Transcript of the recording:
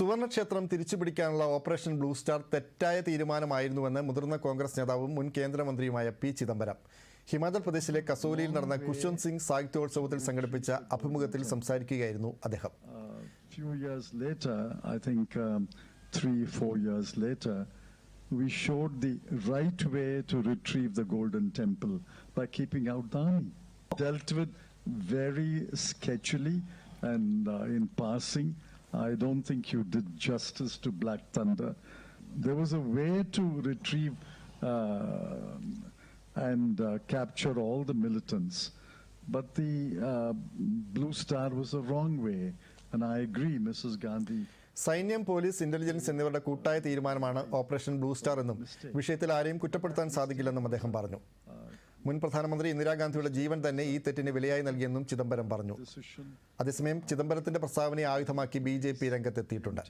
സുവർണക്ഷേത്രം തിരിച്ചുപിടിക്കാനുള്ള operation blue star തെറ്റായ തീരുമാനമായിരുന്നുവെന്ന് മുതിർന്ന കോൺഗ്രസ് നേതാവും മുൻ കേന്ദ്രമന്ത്രിയുമായ പി ചിദംബരം ഹിമാചൽ പ്രദേശിലെ കസോലിയിൽ നടന്ന കുശ്വന്ത് സിംഗ് സാഹിത്യോത്സവത്തിൽ സംഘടിപ്പിച്ച അഭിമുഖത്തിൽ സംസാരിക്കുകയായിരുന്നു അദ്ദേഹം few years later, I think um, three, four years later, we showed the right way to retrieve the Golden Temple by keeping out the army. Dealt with very sketchily and uh, in passing. I don't think you did justice to Black Thunder. There was a way to retrieve uh, and uh, capture all the militants. But the uh, Blue Star was the wrong way. And I agree, Mrs. Gandhi. സൈന്യം police intelligence എന്നിവരുടെ കൂട്ടായ തീരുമാനമാണ് operation blue star എന്നും വിഷയത്തിൽ ആരെയും കുറ്റപ്പെടുത്താൻ സാധിക്കില്ലെന്നും അദ്ദേഹം പറഞ്ഞു മുൻ പ്രധാനമന്ത്രി ഇന്ദിരാഗാന്ധിയുടെ ജീവൻ തന്നെ ഈ തെറ്റിന് വിലയായി നൽകിയെന്നും ചിദംബരം പറഞ്ഞു അതേസമയം ചിദംബരത്തിന്റെ പ്രസ്താവനയെ ആയുധമാക്കി ബി ജെ പി രംഗത്തെത്തിയിട്ടുണ്ട്.